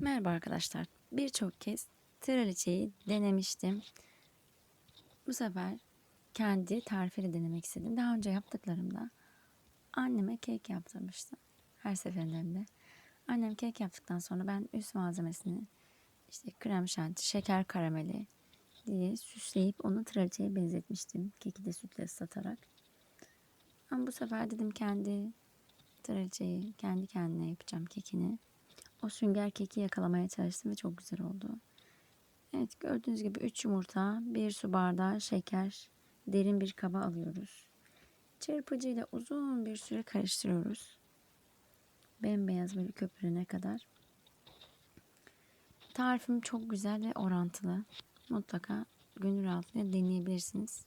Merhaba arkadaşlar. Birçok kez traliçeyi denemiştim. Bu sefer kendi tarifiyle denemek istedim. Daha önce yaptıklarımda anneme kek yaptırmıştım. Her seferinde. Annem kek yaptıktan sonra ben üst malzemesini işte krem şanti, şeker karameli diye süsleyip onu traliçeye benzetmiştim. Keki de sütle ıslatarak. Ama bu sefer dedim kendi traliçeyi kendi kendine yapacağım kekini. O sünger keki yakalamaya çalıştım ve çok güzel oldu. Evet gördüğünüz gibi 3 yumurta, 1 su bardağı şeker, derin bir kaba alıyoruz. Çırpıcıyla uzun bir süre karıştırıyoruz. Bembeyaz böyle köpürene kadar. Tarifim çok güzel ve orantılı. Mutlaka gönül rahatlığıyla deneyebilirsiniz.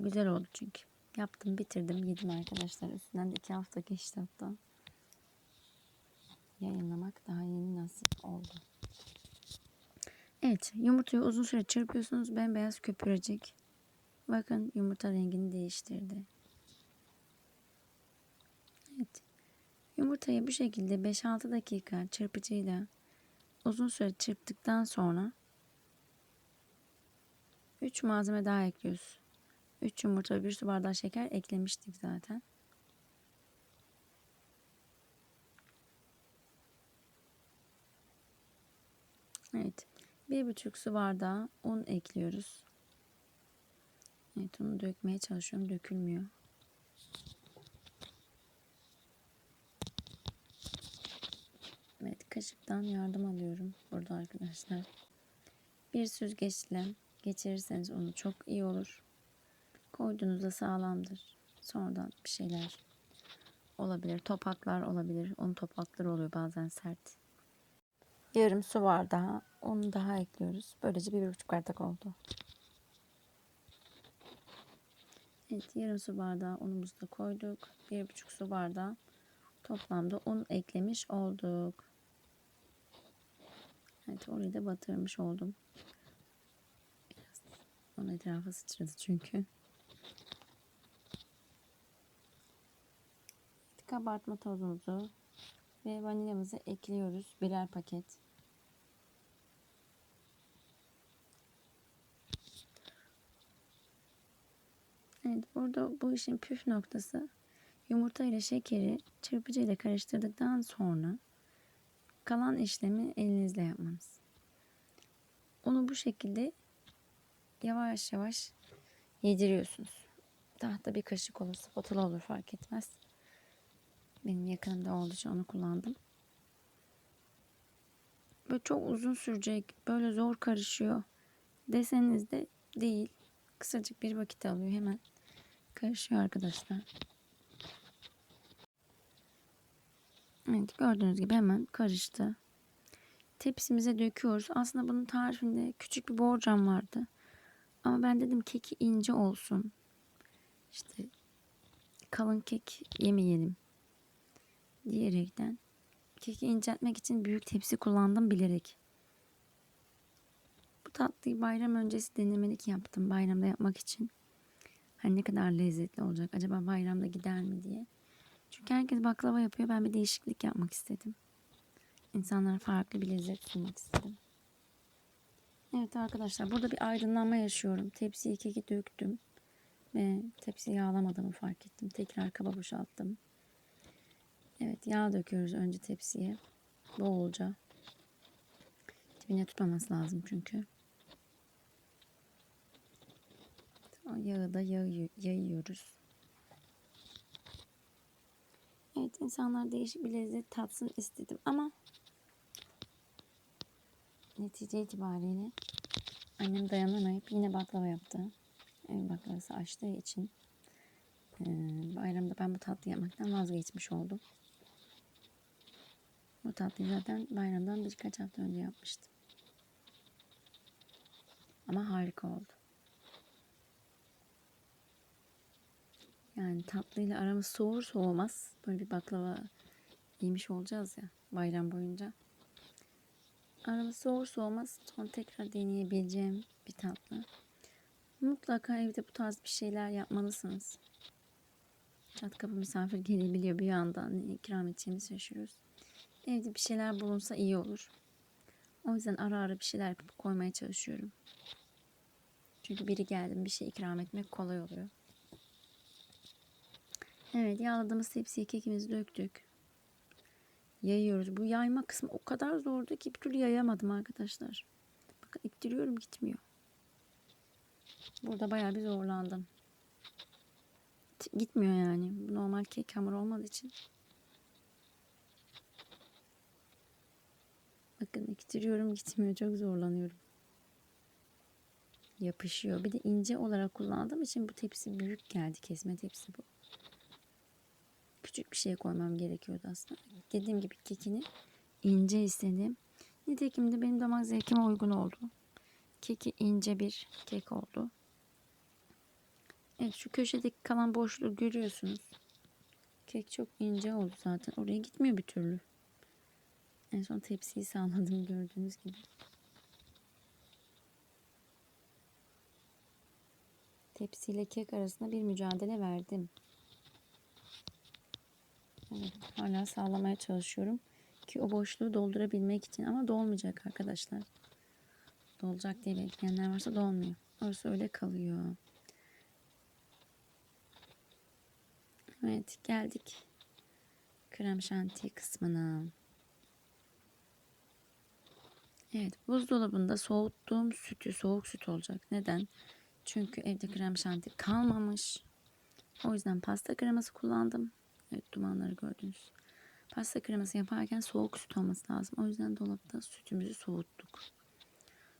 Güzel oldu çünkü. Yaptım, bitirdim, yedim arkadaşlar. Üstünden de 2 hafta geçti hatta yayınlamak daha yeni nasip oldu. Evet yumurtayı uzun süre çırpıyorsunuz bembeyaz köpürecek. Bakın yumurta rengini değiştirdi. Evet. Yumurtayı bu şekilde 5-6 dakika çırpıcıyla uzun süre çırptıktan sonra 3 malzeme daha ekliyoruz. 3 yumurta ve 1 su bardağı şeker eklemiştik zaten. Evet. Bir buçuk su bardağı un ekliyoruz. Evet onu dökmeye çalışıyorum. Dökülmüyor. Evet kaşıktan yardım alıyorum burada arkadaşlar. Bir süzgeçle geçirirseniz onu çok iyi olur. Koyduğunuzda sağlamdır. Sonradan bir şeyler olabilir. Topaklar olabilir. Un topakları oluyor bazen sert. Yarım su bardağı un daha ekliyoruz. Böylece bir buçuk bardak oldu. Evet yarım su bardağı unumuzu da koyduk. Bir buçuk su bardağı toplamda un eklemiş olduk. Evet orayı da batırmış oldum. Biraz onun etrafa sıçradı çünkü. Kabartma tozumuzu ve vanilyamızı ekliyoruz. Birer paket. Evet burada bu işin püf noktası yumurta ile şekeri çırpıcı ile karıştırdıktan sonra kalan işlemi elinizle yapmanız. Onu bu şekilde yavaş yavaş yediriyorsunuz. Tahta bir kaşık olur, spatula olur fark etmez. Benim yakınımda olduğu için onu kullandım. Böyle çok uzun sürecek, böyle zor karışıyor deseniz de değil. Kısacık bir vakit alıyor hemen. Karışıyor arkadaşlar. Evet gördüğünüz gibi hemen karıştı. Tepsimize döküyoruz. Aslında bunun tarifinde küçük bir borcam vardı. Ama ben dedim keki ince olsun. İşte kalın kek yemeyelim diyerekten keki inceltmek için büyük tepsi kullandım bilerek. Bu tatlıyı bayram öncesi denemelik yaptım bayramda yapmak için. Hani ne kadar lezzetli olacak acaba bayramda gider mi diye. Çünkü herkes baklava yapıyor ben bir değişiklik yapmak istedim. İnsanlara farklı bir lezzet sunmak istedim. Evet arkadaşlar burada bir aydınlanma yaşıyorum. Tepsiyi keki döktüm. Ve tepsiyi yağlamadığımı fark ettim. Tekrar kaba boşalttım. Evet yağ döküyoruz önce tepsiye. Bolca. Dibine tutmaması lazım çünkü. O yağı da yayıyoruz. Evet insanlar değişik bir lezzet tatsın istedim ama netice itibariyle annem dayanamayıp yine baklava yaptı. Ev baklavası açtığı için bayramda ben bu tatlı yapmaktan vazgeçmiş oldum. Bu tatlıyı zaten bayramdan birkaç hafta önce yapmıştım. Ama harika oldu. Yani tatlıyla aramız soğur soğumaz. Böyle bir baklava yemiş olacağız ya bayram boyunca. Aramız soğur soğumaz. Sonra tekrar deneyebileceğim bir tatlı. Mutlaka evde bu tarz bir şeyler yapmalısınız. Çat kapı misafir gelebiliyor bir yandan. Ne ikram edeceğimizi şaşırıyoruz. Evde bir şeyler bulunsa iyi olur. O yüzden ara ara bir şeyler koymaya çalışıyorum. Çünkü biri geldi bir şey ikram etmek kolay oluyor. Evet yağladığımız tepsiye kekimizi döktük. Yayıyoruz. Bu yayma kısmı o kadar zordu ki bir türlü yayamadım arkadaşlar. Bakın ittiriyorum gitmiyor. Burada bayağı bir zorlandım. Gitmiyor yani. Normal kek hamur olmadığı için. Bakın ittiriyorum gitmiyor. Çok zorlanıyorum. Yapışıyor. Bir de ince olarak kullandığım için bu tepsi büyük geldi. Kesme tepsi bu. Küçük bir şey koymam gerekiyordu aslında. Dediğim gibi kekini ince istedim. Nitekim de benim damak zevkime uygun oldu. Keki ince bir kek oldu. Evet şu köşedeki kalan boşluğu görüyorsunuz. Kek çok ince oldu zaten. Oraya gitmiyor bir türlü. En son tepsiyi sağladım gördüğünüz gibi. Tepsiyle kek arasında bir mücadele verdim. Hala sağlamaya çalışıyorum ki o boşluğu doldurabilmek için ama dolmayacak arkadaşlar. Dolacak diye bekleyenler varsa dolmuyor. Orası öyle kalıyor. Evet geldik krem şanti kısmına. Evet buzdolabında soğuttuğum sütü soğuk süt olacak. Neden? Çünkü evde krem şanti kalmamış. O yüzden pasta kreması kullandım. Evet dumanları gördünüz. Pasta kreması yaparken soğuk süt olması lazım. O yüzden dolapta sütümüzü soğuttuk.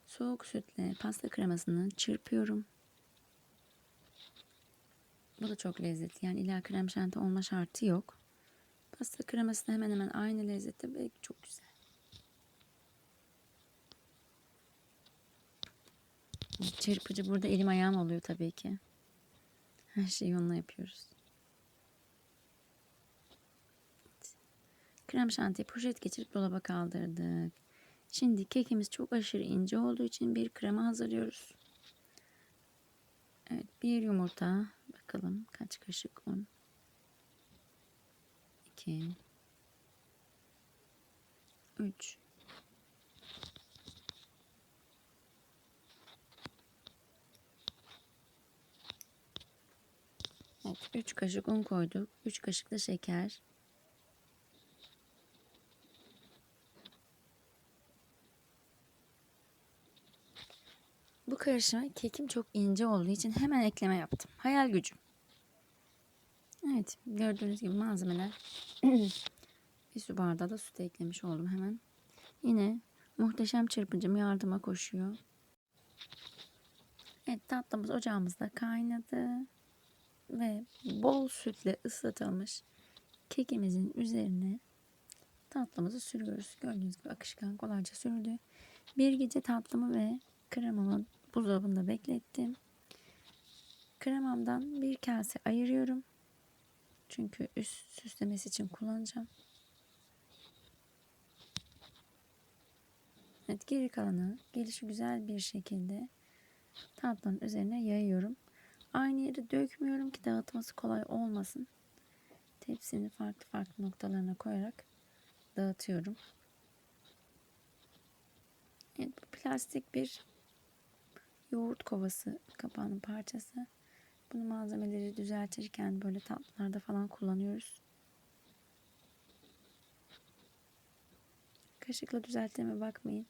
Soğuk sütle pasta kremasını çırpıyorum. Bu da çok lezzetli. Yani illa krem şanti olma şartı yok. Pasta kreması da hemen hemen aynı lezzette ve çok güzel. Çırpıcı burada elim ayağım oluyor tabii ki. Her şeyi onunla yapıyoruz. Krem şantiyi poşet geçirip dolaba kaldırdık. Şimdi kekimiz çok aşırı ince olduğu için bir krema hazırlıyoruz. Evet bir yumurta. Bakalım kaç kaşık un. 2 3 Evet 3 kaşık un koyduk. 3 kaşık da şeker. Bu karışıma kekim çok ince olduğu için hemen ekleme yaptım. Hayal gücüm. Evet gördüğünüz gibi malzemeler bir su bardağı da süt eklemiş oldum hemen. Yine muhteşem çırpıcım yardıma koşuyor. Evet tatlımız ocağımızda kaynadı. Ve bol sütle ıslatılmış kekimizin üzerine tatlımızı sürüyoruz. Gördüğünüz gibi akışkan kolayca sürüldü. Bir gece tatlımı ve kremamı buzdolabında beklettim. Kremamdan bir kase ayırıyorum. Çünkü üst süslemesi için kullanacağım. Evet geri kalanı gelişi güzel bir şekilde tatlının üzerine yayıyorum. Aynı yere dökmüyorum ki dağıtması kolay olmasın. Tepsinin farklı farklı noktalarına koyarak dağıtıyorum. Evet, bu plastik bir yoğurt kovası kapağının parçası. Bunu malzemeleri düzeltirken böyle tatlılarda falan kullanıyoruz. Kaşıkla düzelttiğime bakmayın.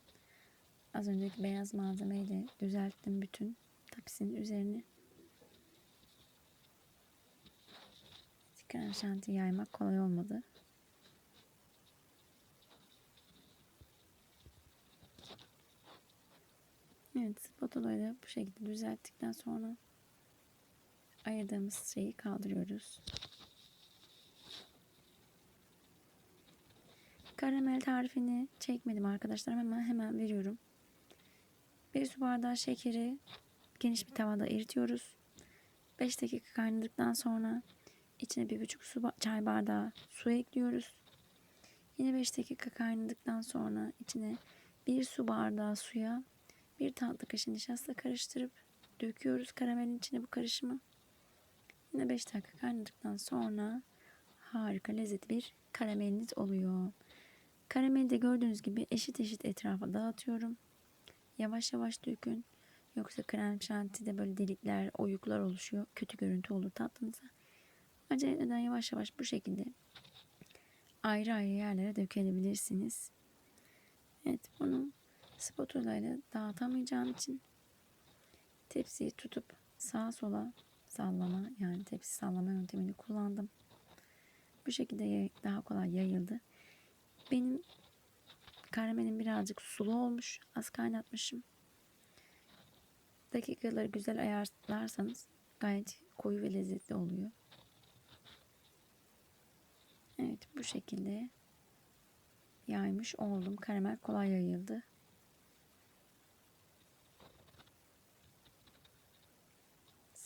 Az önceki beyaz malzemeyle düzelttim bütün tepsinin üzerini. Krem şanti yaymak kolay olmadı. Evet, spatulayı da bu şekilde düzelttikten sonra ayırdığımız şeyi kaldırıyoruz. Karamel tarifini çekmedim arkadaşlar hemen hemen veriyorum. Bir su bardağı şekeri geniş bir tavada eritiyoruz. 5 dakika kaynadıktan sonra içine bir buçuk su çay bardağı su ekliyoruz. Yine 5 dakika kaynadıktan sonra içine bir su bardağı suya bir tatlı kaşığı nişasta karıştırıp döküyoruz karamelin içine bu karışımı. Yine 5 dakika kaynadıktan sonra harika lezzetli bir karameliniz oluyor. Karameli de gördüğünüz gibi eşit eşit etrafa dağıtıyorum. Yavaş yavaş dökün. Yoksa krem şantide böyle delikler, oyuklar oluşuyor. Kötü görüntü olur tatlınıza. Acele etmeden yavaş yavaş bu şekilde ayrı ayrı yerlere dökebilirsiniz. Evet bunu spatula ile dağıtamayacağım için tepsiyi tutup sağa sola sallama yani tepsi sallama yöntemini kullandım. Bu şekilde daha kolay yayıldı. Benim karamelim birazcık sulu olmuş. Az kaynatmışım. Dakikaları güzel ayarlarsanız gayet koyu ve lezzetli oluyor. Evet bu şekilde yaymış oldum. Karamel kolay yayıldı.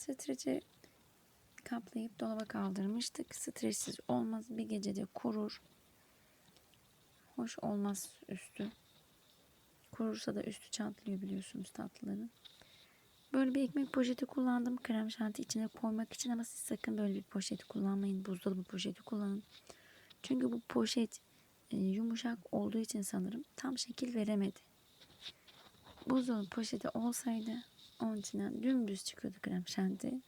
Streçe kaplayıp dolaba kaldırmıştık. Streçsiz olmaz. Bir gecede kurur. Hoş olmaz üstü. Kurursa da üstü çatlıyor biliyorsunuz tatlıların. Böyle bir ekmek poşeti kullandım. Krem şanti içine koymak için ama siz sakın böyle bir poşeti kullanmayın. Buzdolabı poşeti kullanın. Çünkü bu poşet e, yumuşak olduğu için sanırım tam şekil veremedi. Buzdolabı poşeti olsaydı onun içinden dümdüz çıkıyordu krem şanti.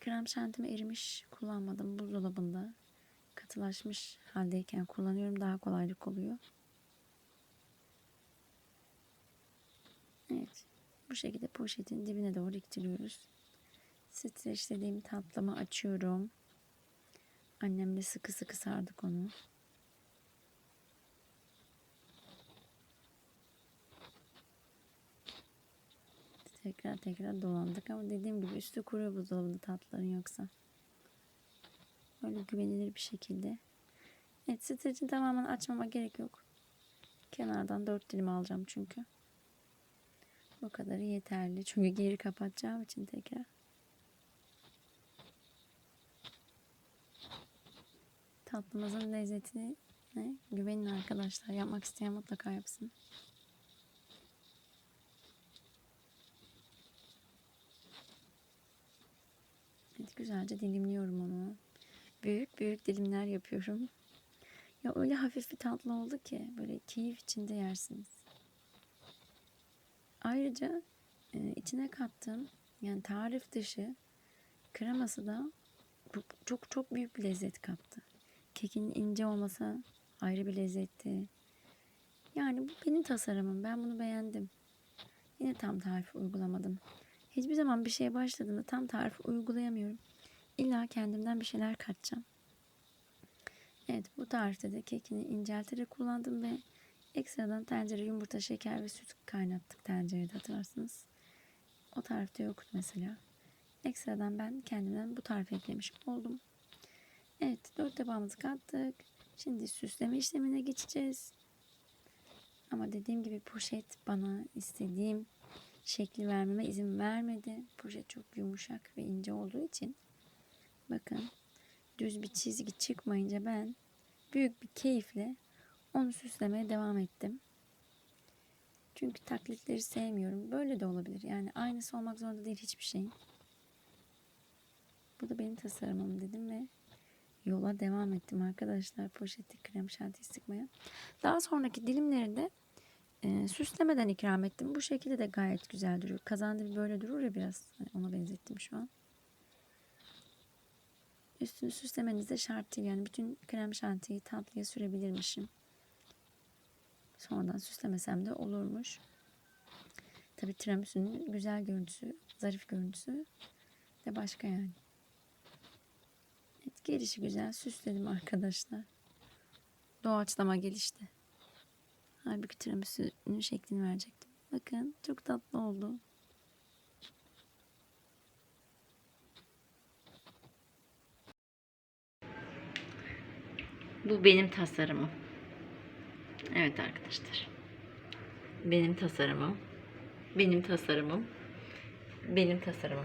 Krem şantimi erimiş kullanmadım buzdolabında. Katılaşmış haldeyken kullanıyorum. Daha kolaylık oluyor. Evet. Bu şekilde poşetin dibine doğru iktiriyoruz. Streçlediğim tatlımı açıyorum. Annemle sıkı sıkı sardık onu. Tekrar tekrar dolandık ama dediğim gibi üstü kuruyor buzdolabında tatlıların yoksa. Böyle güvenilir bir şekilde. Evet streçin tamamen açmama gerek yok. Kenardan dört dilim alacağım çünkü. Bu kadarı yeterli. Çünkü geri kapatacağım için tekrar. Tatlımızın lezzetini güvenin arkadaşlar. Yapmak isteyen mutlaka yapsın. Güzelce dilimliyorum onu. Büyük büyük dilimler yapıyorum. Ya öyle hafif bir tatlı oldu ki böyle keyif içinde yersiniz. Ayrıca e, içine kattığım yani tarif dışı kreması da çok çok büyük bir lezzet kattı. Kekin ince olması ayrı bir lezzetti. Yani bu benim tasarımım. Ben bunu beğendim. Yine tam tarifi uygulamadım. Hiçbir zaman bir şeye başladığımda tam tarifi uygulayamıyorum. İlla kendimden bir şeyler katacağım. Evet bu tarifte de kekini incelterek kullandım ve ekstradan tencere yumurta, şeker ve süt kaynattık tencerede hatırlarsınız. O tarifte yoktu mesela. Ekstradan ben kendimden bu tarifi eklemiş oldum. Evet dört tabağımızı kattık. Şimdi süsleme işlemine geçeceğiz. Ama dediğim gibi poşet bana istediğim şekli vermeme izin vermedi. Poşet çok yumuşak ve ince olduğu için. Bakın düz bir çizgi çıkmayınca ben büyük bir keyifle onu süslemeye devam ettim. Çünkü taklitleri sevmiyorum. Böyle de olabilir. Yani aynısı olmak zorunda değil hiçbir şeyin. Bu da benim tasarımım dedim ve yola devam ettim arkadaşlar poşeti krem şanti sıkmaya. Daha sonraki dilimleri de e, süslemeden ikram ettim. Bu şekilde de gayet güzel duruyor. Kazandibi böyle durur ya biraz. Hani ona benzettim şu an. Üstünü süslemeniz de şart değil. Yani bütün krem şantiyi tatlıya sürebilirmişim. Sonradan süslemesem de olurmuş. Tabi tiramisu'nun güzel görüntüsü, zarif görüntüsü de başka yani. Evet, gelişi güzel süsledim arkadaşlar. Doğaçlama gelişti. Halbuki tiramisu'nun şeklini verecektim. Bakın çok tatlı oldu. Bu benim tasarımım. Evet arkadaşlar. Benim tasarımım. Benim tasarımım. Benim tasarımım.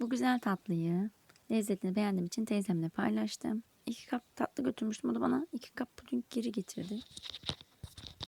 Bu güzel tatlıyı lezzetini beğendiğim için teyzemle paylaştım. İki kap tatlı götürmüştüm. O da bana iki kap puding geri getirdi.